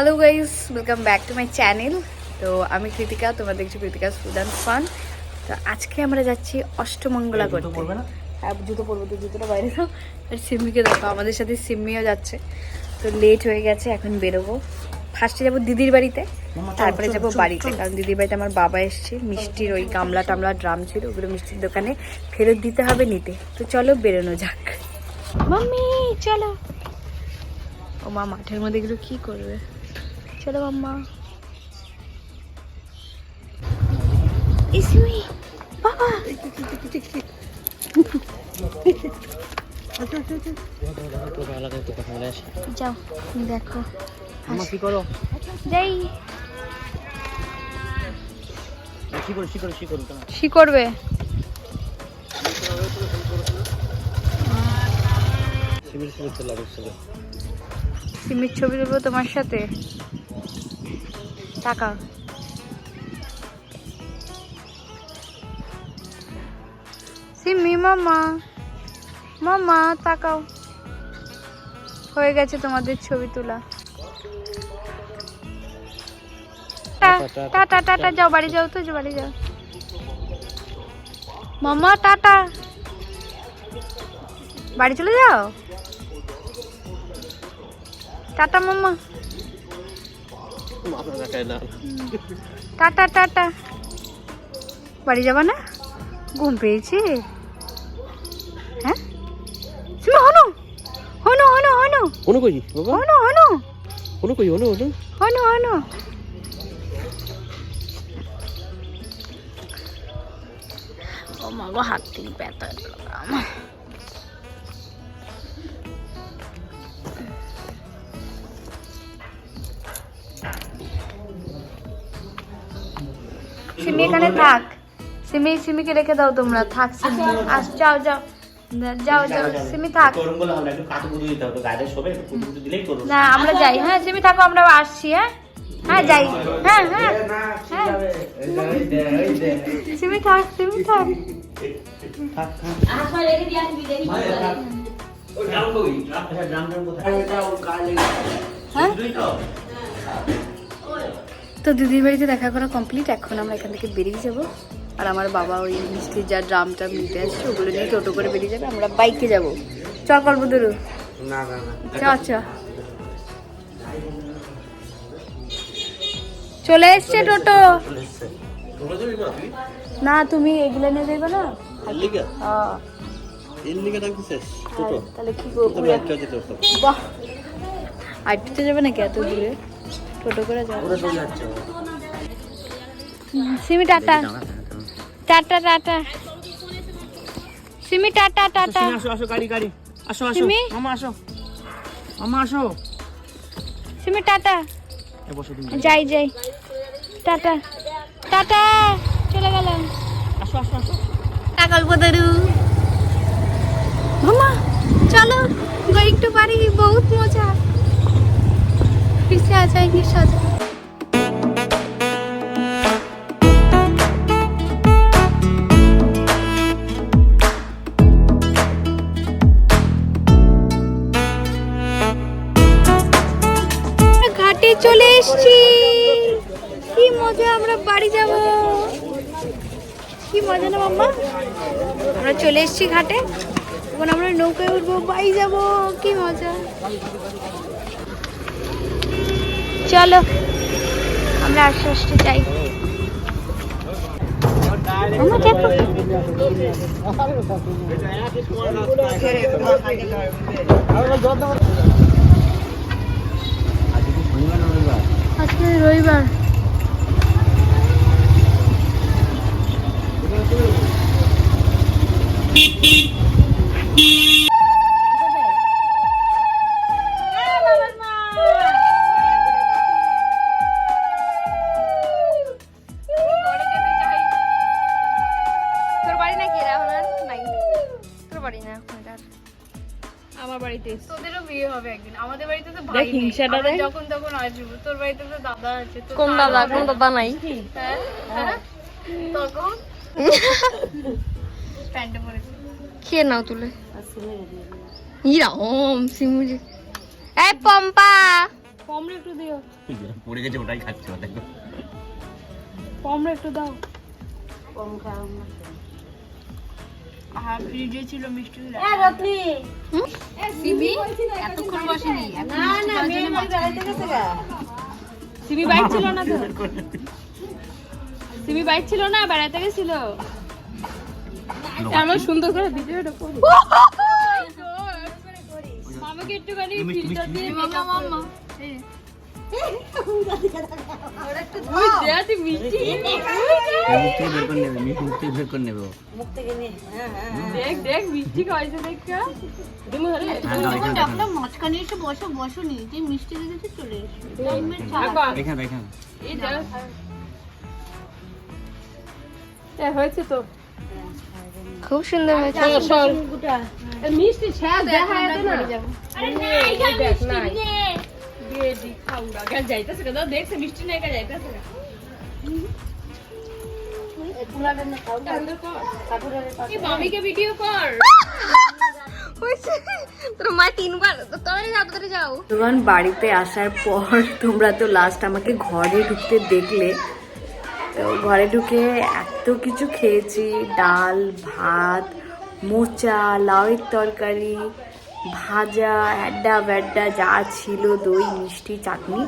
Hello guys welcome back to my channel তো আমি কৃতিকা তোমরা দেখছ কৃতিকা সুদান ফান। তো আজকে আমরা যাচ্ছি অষ্টমঙ্গলা করতে। হ্যাঁ জুতো পরবো তো জুতোটা বাইরে দাও। আর সিম্মিকে দেখো আমাদের সাথে সিম্মিও যাচ্ছে। তো লেট হয়ে গেছে এখন বেরোবো। ফার্স্টে যাব দিদির বাড়িতে তারপরে যাব বাড়িতে। কারণ দিদির বাড়িতে আমার বাবা এসছে মিষ্টির ওই গামলা টামলা ড্রাম ছিল ওগুলো মিষ্টির দোকানে ফেরত দিতে হবে নিতে। তো চলো বেরোনো যাক। মাম্মি চলো। ও মা মাঠের মধ্যে এগুলো কি করবে? মাম্মা। ইসমি বাবা। যাও দেখো। কি করো? যাই। কি করো কি করো কি করো? তোমার কি করবে? সিমির ছবি দেবো তোমার সাথে? টাকা। সিমি মামা মামা তাকাও। হয়ে গেছে তোমাদের ছবি তোলা। টাটা টাটা যাও বাড়ি যাও তো বাড়ি যাও। মামা টাটা। বাড়ি চলে যাও? টাটা মাম্মা মাথা দেখায় না। টাটা টাটা বাড়ি যাবা না? ঘুম পেয়েছে? হ্যাঁ? হনু। হনু হনু হনু। কোনো কই? বাবা। হনু হনু। কোনো কই? অনু অনু হনু হনু। ও মা গো হাত থেকে ব্যথা আমার সিমি এখানে থাক। সিমি সিমিকে রেখে দাও তোমরা। থাক সিমি। আস যাও যাও। যাও যাও সিমি থাক। করুন বলে আমরা একটু কাটু কুটু দিতে হবে গায়ে শোবে কুটু দিলেই করুন। না আমরা যাই। হ্যাঁ সিমি থাকো আমরা আসছি হ্যাঁ? হ্যাঁ যাই। হ্যাঁ হ্যাঁ। হ্যাঁ। সিমি থাক সিমি থাক। থাক থাক। ওই ড্রাম কই আচ্ছা ড্রাম ড্রাম কোথায় হ্যাঁ? দুই তো দিদির বাড়িতে দেখা করা কমপ্লিট এখন আমরা এখান থেকে বেরিয়ে যাব। আর আমার বাবা ওই মিষ্টির যা ড্রামটা নিতে আসছে ওগুলো নিয়ে টোটো করে বেরিয়ে যাবে আমরা বাইকে যাব। চ কল্পতরু না না না। চ চ। চলে এসছে টোটো। না তুমি এগুলো নিয়ে যাবে না? হ্যাঁ। তাহলে কি করব? বাহ। যাবে নাকি এত দূরে? ছোট করে সিমি টাটা। হ্যাঁ, হ্যাঁ। Tata tata. Simi tata tata. আসো আসো গাড়ি গাড়ি। আসো আসো। মামা আসো। মামা আসো। সিমি টাটা। যাই যাই। টাটা। টাটা। চলে গেলাম। আসো আসো আসো। গল্প দারু মামা চলো। একটু পারি বহুত মজা। मजा फिर से आ जाएंगे साथ ঘাটে চলে এসেছি কি মজা আমরা বাড়ি যাব কি মজা না মাম্মা আমরা চলে এসেছি ঘাটে এখন আমরা নৌকায় উঠবো বাড়ি যাব কি মজা চলো আমরা আস্তে আস্তে যাই। আজকে রবিবার। তোদেরও বিয়ে হবে একদিন। আমাদের বাড়িতে তো ভাই হিংসাটা দেখ। যখন তখন আসব। তোর বাড়িতে তো দাদা আছে তোর কোন দাদা? কোন দাদা নাই? হ্যাঁ হ্যাঁ। তখন? প্যান্টে পরেছে। খেয়ে নাও তুলে। ইরাম সিমুজি এই পম্পা! কমরে একটু দিও। পড়ে গেছে ওটাই খাচ্ছে একটু দাও। কম খাও না। হ্যাঁ ফ্রিজে ছিল মিষ্টি সিমি এতক্ষণ বসেনি না না মেয়ে বেড়াইতে গেছে গা সিমি বাইক ছিল না তো সিমি বাইক ছিল না বেড়াতে গেছিল আমার সুন্দর করে ভিডিওটা করি মামাকে একটুখানি ফিল্টার দিয়ে মামা মামা ওই দেয়াতে মিষ্টি মুখ থেকে বের করে নেবে মুখ থেকে বের করে নেবে ও। দেখ দেখ মিষ্টি খাইছে দেখ দিমু ধরে। হ্যাঁ দাও এখানে দেখো। মাঝখানে এসে বসো বসো নি যে মিষ্টি দিতে চলে এসো। এখানে এখানে। এই দেখ। এ হয়েছে তো। খুব সুন্দর হয়েছে। মিষ্টি ছাড় দেখা যেত না। আরে না এটা মিষ্টি নে। দিয়ে দি গা যাইতাছে কদা দেখছে মিষ্টি নাই গা যাইতাছে এই মামিকে ভিডিও কর। তোর মা তিনবার তাড়াতাড়ি যাও তাড়াতাড়ি যাও। যখন বাড়িতে আসার পর তোমরা তো লাস্ট আমাকে ঘরে ঢুকতে দেখলে। তো ঘরে ঢুকে এত কিছু খেয়েছি ডাল ভাত মোচা লাউয়ের তরকারি ভাজা অ্যাড্ডা ব্যাড্ডা যা ছিল দই মিষ্টি চাটনি।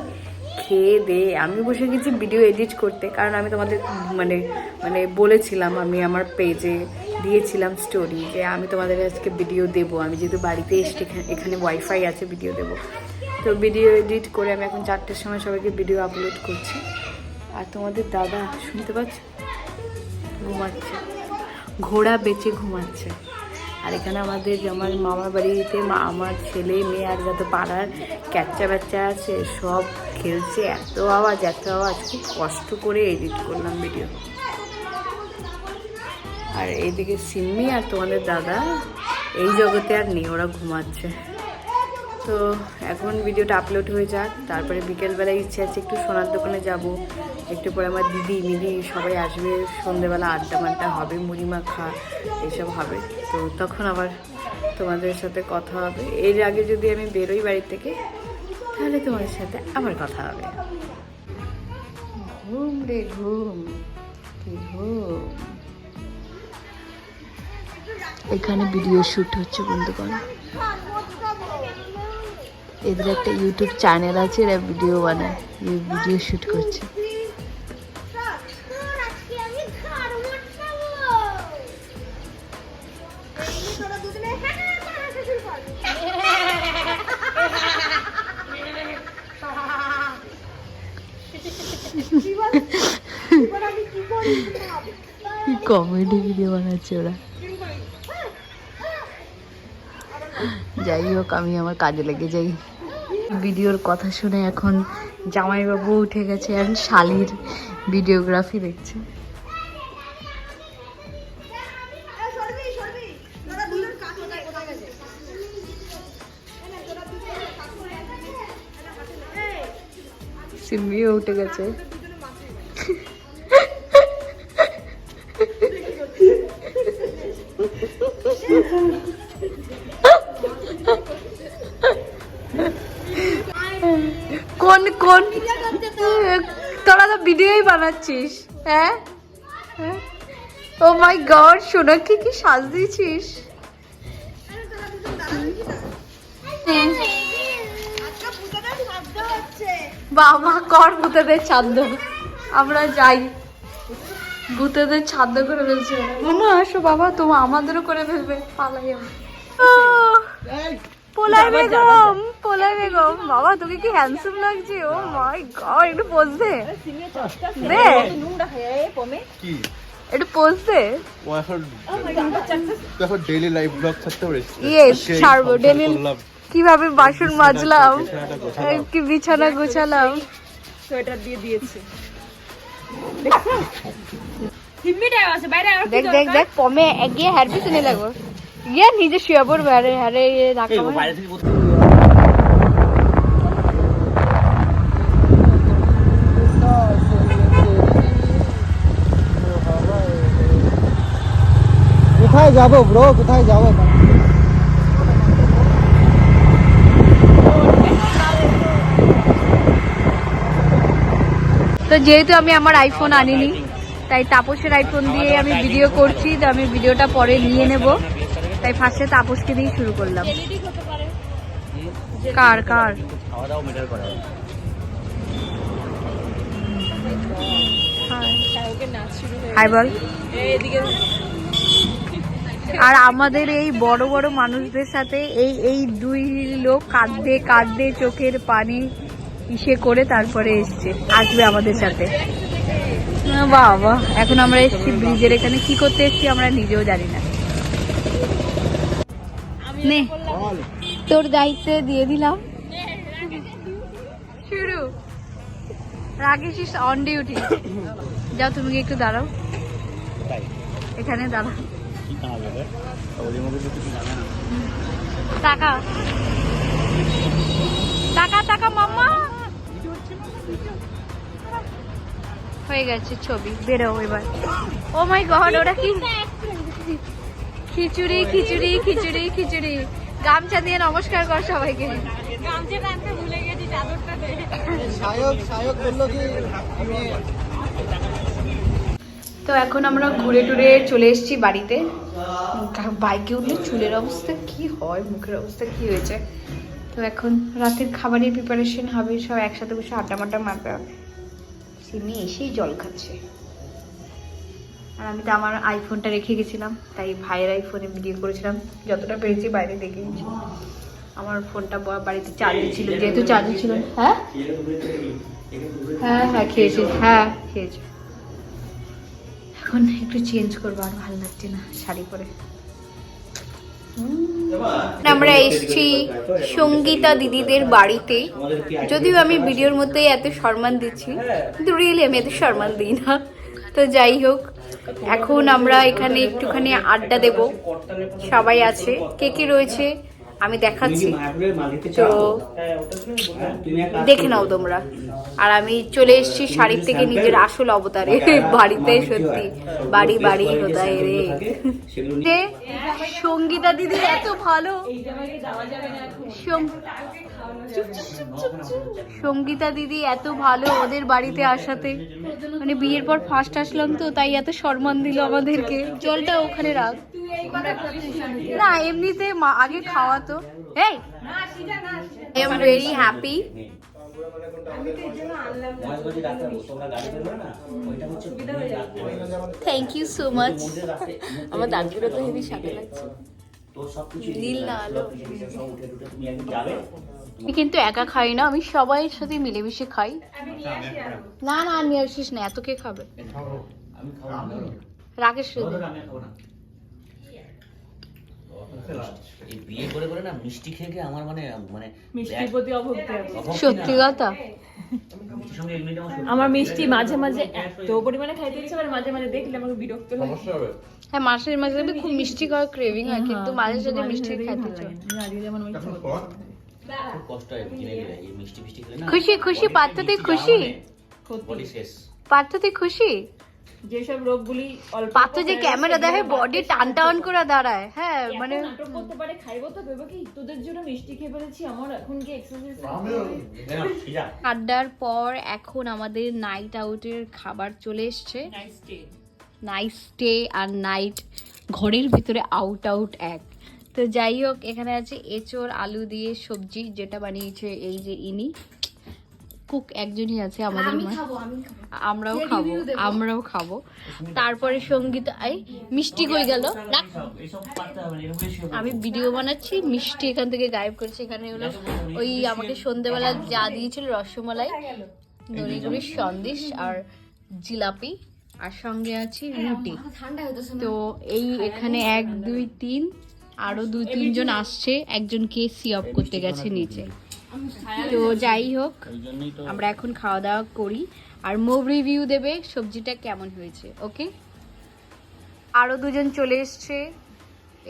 খেয়ে দে। আমি বসে গেছি ভিডিও এডিট করতে, কারণ আমি তোমাদের মানে মানে বলেছিলাম, আমি আমার পেজে দিয়েছিলাম স্টোরি যে আমি তোমাদের আজকে ভিডিও দেবো। আমি যেহেতু বাড়িতে এসে এখানে- ওয়াইফাই আছে ভিডিও দেবো। তো ভিডিও এডিট করে আমি এখন চারটের সময় সবাইকে ভিডিও আপলোড করছি। আর তোমাদের দাদা শুনতে পাচ্ছ? ঘুমাচ্ছে। ঘোড়া বেঁচে ঘুমাচ্ছে। আর এখানে আমাদের আমার মামার বাড়িতে আমার ছেলে, মেয়ে আর যত পাড়ার ক্যাচ্চা বাচ্চা আছে, সব খেলছে। এত আওয়াজ এত আওয়াজ। খুব কষ্ট করে এডিট করলাম ভিডিও আর এইদিকে সিম্মি আর তোমাদের দাদা, এই জগতে আর নেই, ওরা ঘুমাচ্ছে। তো এখন ভিডিওটা আপলোড হয়ে যাক। তারপরে বিকেলবেলায় ইচ্ছে আছে একটু সোনার দোকানে যাব। একটু পরে আমার দিদি মিদি সবাই আসবে, সন্ধেবেলা আড্ডা মাড্ডা হবে, মুড়ি মাখা, এসব হবে। তো তখন আবার তোমাদের সাথে কথা হবে। এর আগে যদি আমি বেরোই বাড়ি থেকে, তাহলে তোমাদের সাথে আবার কথা হবে। ঘুম রে ঘুম ঘুম। এখানে ভিডিও শ্যুট হচ্ছে, বন্ধুগণ। এদের একটা ইউটিউব চ্যানেল আছে, এরা ভিডিও বানায় ভিডিও শ্যুট করছে। কমেডি ভিডিও বানাচ্ছে ওরা। যাই হোক আমি আমার কাজে লেগে যাই। ভিডিওর কথা শুনে এখন জামাইবাবু উঠে গেছে আর শালির ভিডিওগ্রাফি দেখছে। সিম্মিও উঠে গেছে। ভিডিওই বানাচ্ছিস হ্যাঁ? ও মাই গড সোনাকে কি সাজ দিয়েছিস বাবা, কর ভূতেদের ছাদ্য আমরা যাই। ভূতেদের ছাদ্য করে ফেলছে। মামা আসো বাবা তোমার আমাদেরও করে ফেলবে। পালাই! পোলাই বেগম পোলাই বেগম বাবা তোকে কি হ্যান্ডসাম লাগছে? ও মাই গড একটু পোজ দে। দে। কি? একটু পোজ দে। ও এখন এখন ডেইলি লাইভ ব্লগ ছাড়তে পেরেছি ইয়েস ছাড়বো। করলাম। কীভাবে বাসন মাজলাম? কি বিছানা গোছালাম? সোয়েটার দিয়ে দিয়েছে। দেখ দেখ দেখ পমে এগিয়ে হ্যার পিছনে লাগবো গিয়ে নিজে শুয়ে পড়বে আরে আরে কোথায় যাব ব্রো কোথায় যাব? তো যেহেতু আমি আমার আইফোন আনিনি তাই তাপসের আইফোন দিয়ে আমি ভিডিও করছি তো আমি ভিডিওটা পরে নিয়ে নেব। তাই ফার্স্টে তাপসকে দিয়ে শুরু করলাম। কার কার? খাওয়া দাওয়া মেটার করা হাই বল। আর আমাদের এই বড় বড় মানুষদের সাথে এই এই দুই লোক কাঁদতে কাঁদতে চোখের পানি ইসে করে তারপরে এসছে আসবে আমাদের সাথে। বাবা এখন আমরা এসছি ব্রিজের এখানে। কি করতে এসছি আমরা নিজেও জানি না। নে। তোর দায়িত্বে দিয়ে দিলাম। শুরু। রাকেশ ইস অন ডিউটি যাও, তুমি একটু দাঁড়াও। এখানে দাঁড়াও। টাকা। টাকা টাকা, মাম্মা। হয়ে গেছে ছবি। বেরো এবার। ও মাই গড ওটা কি খিচুড়ি খিচুড়ি খিচুড়ি খিচুড়ি। গামছা দিয়ে নমস্কার কর সবাইকে। তো এখন আমরা ঘুরে টুরে চলে এসেছি বাড়িতে। বাইকে উঠলে চুলের অবস্থা কি হয় মুখের অবস্থা কি হয়েছে? তো এখন রাতের খাবারের প্রিপারেশন হবে সব একসাথে বসে আড্ডা মাড্ডা মারবে সিমি এসেই জল খাচ্ছে। আর আমি তো আমার আইফোনটা রেখে গেছিলাম তাই ভাইয়ের আইফোনে ভিডিও করেছিলাম। যতটা পেরেছি বাইরে দেখেছি আমার ফোনটা বাড়িতে চার্জে ছিল যেহেতু চার্জে ছিল। হ্যাঁ? হ্যাঁ হ্যাঁ খেয়েছি। হ্যাঁ খেয়েছি। এখন একটু চেঞ্জ করব আর ভালো লাগছে না শাড়ি পরে। আমরা এসেছি সঙ্গীতা দিদিদের বাড়িতে। যদিও আমি ভিডিওর মধ্যে এত সম্মান দিচ্ছি কিন্তু রিয়েলি আমি এত সম্মান দিই না। তো যাই হোক এখন আমরা এখানে একটুখানি আড্ডা দেব। সবাই আছে। কে কে রয়েছে? আমি দেখাচ্ছি। তো দেখে নাও তোমরা। আর আমি চলে এসেছি শাড়ির থেকে নিজের আসল অবতারে। বাড়িতে সত্যি বাড়ি বাড়ি হোদায় রে। সঙ্গীতা দিদি এত ভালো। সঙ্গীতা দিদি এত ভালো ওদের বাড়িতে আসাতে। মানে বিয়ের পর ফার্স্ট আসলাম তো তাই এত সম্মান দিল আমাদেরকে। জলটা ওখানে রাখ। না, এমনিতে আগে খাওয়াতো। এই I am very happy thank you so much আমার দাঁতগুলো তো হেবি সাথে লাগছে। আমি কিন্তু একা খাই না, আমি সবাইয়ের সাথে মিলেমিশে খাই। না না নিয়ে আসিস না, এত কে খাবে? রাকেশ এই বিয়ে করে করে না মিষ্টি খেয়ে খেয়ে আমার মানে মানে মিষ্টির প্রতি অভক্তি সত্যি কথা? আমার মিষ্টি মাঝে মাঝে এত পরিমাণে খাইতে ইচ্ছে করে মাঝে মাঝে দেখলে আমাকে বিরক্ত লাগে। হ্যাঁ মাসের মাঝে মাঝে খুব মিষ্টি খাওয়ার ক্রেভিং হয় কিন্তু মাঝে সাঝে মিষ্টি খাইতে আমি ইচ্ছা করছি। খুব কষ্ট হয় কিনে গেলে এই মিষ্টি ফিষ্টি খেলে না? খুশি খুশি পার্থ তুই খুশি? বডি পার্থ তুই খুশি? যেসব রোগগুলি যে ক্যামেরা দেখে বডি টান টান করে দাঁড়ায়। হ্যাঁ মানে নাটক করতে পারে খাইবো তো ভেবে কি? তোদের জন্য মিষ্টি খেয়ে ফেলেছি আমার এখন কি এক্সারসাইজ আড্ডার পর এখন আমাদের নাইট আউটের খাবার চলে এসছে। নাইট স্টে আর নাইট ঘরের ভিতরে আউট আউট এক। তো যাই হোক এখানে আছে এঁচোড় আলু দিয়ে সবজি যেটা বানিয়েছে এই যে ইনি। কুক একজনই আছে আমাদের আমরাও খাব আমরাও খাব। তারপরে সংগীত আই মিষ্টি কই গেল? আমি ভিডিও বানাচ্ছি মিষ্টি এখান থেকে গায়েব করেছি। এখানে হলো ওই আমাকে সন্ধেবেলা যা দিয়েছিল রসমালাই নড়িগুড়ির সন্দেশ আর জিলাপি। আর সঙ্গে আছে রুটি। তো এই এখানে এক দুই তিন আরও দুই তিনজন আসছে। একজনকে সি অফ করতে গেছে নিচে। তো যাই হোক আমরা এখন খাওয়া দাওয়া করি। আর মুভ রিভিউ দেবে সবজিটা কেমন হয়েছে ওকে আরও দুজন চলে এসছে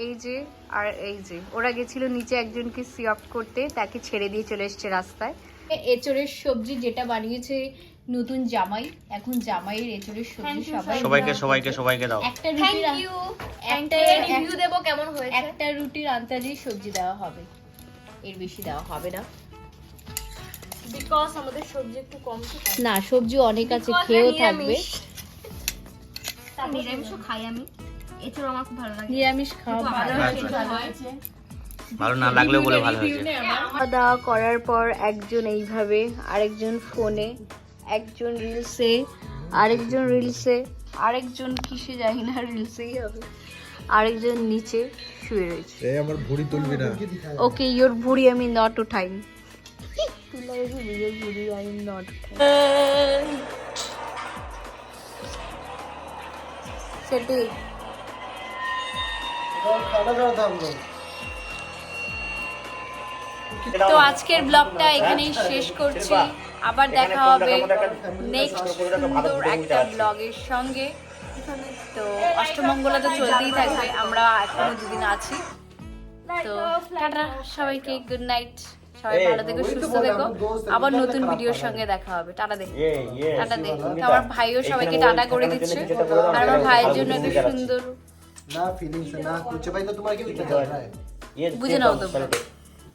এই যে আর এই যে। ওরা গেছিল নিচে একজনকে সি অফ করতে তাকে ছেড়ে দিয়ে চলে এসছে রাস্তায়। এচড়ের সবজি যেটা বানিয়েছে নতুন জামাই এখন জামাইয়ের এচড়ের সবজি সবাই সবাইকে। সবাইকে সবাইকে দাও। একটা রুটির একটা রিভিউ দেবো কেমন হয়েছে? একটা রুটির আন্তাজেই সবজি দেওয়া হবে। এর বেশি দেওয়া হবে না। বিকজ আমাদের সবজি একটু কম না সবজি অনেক আছে খেয়েও থাকবে। নিরামিষ। নিরামিষও খাই আমি। এছাড়াও আমার খুব ভালো লাগে। নিরামিষ খাওয়া ভালো ভালো না লাগলেও বলে ভালো হয়েছে খাওয়া দাওয়া করার পর একজন এইভাবে আরেকজন ফোনে একজন রিলসে আরেকজন রিলসে আরেকজন কিসে জানি না রিলসেই হবে। আরেকজন নিচে শুয়ে রয়েছে। আমার ভুড়ি তুলবি না। ওকে ইয়োর ভুড়ি আমি নট উঠাইম Tula is really good. I am not. তো আজকের ব্লগটা এখানেই শেষ করছি আবার দেখা হবে নেক্সট সুন্দর একটা ব্লগের সঙ্গে তো অষ্টমঙ্গলা তো চলতেই থাকবে আমরা এখনও দুদিন আছি তো টাটা, সবাইকে গুড নাইট সবাই ভালো থেকো সুস্থ থেকো। আবার নতুন ভিডিওর সঙ্গে দেখা হবে। টাটা দে। টাটা দে। আমার ভাইও সবাইকে টাটা করে দিচ্ছে। আর আমার ভাইয়ের জন্য একটু সুন্দর না ফিলিংস না কুছ ভাই তো তোমার কি বুঝতে বুঝে নাও তো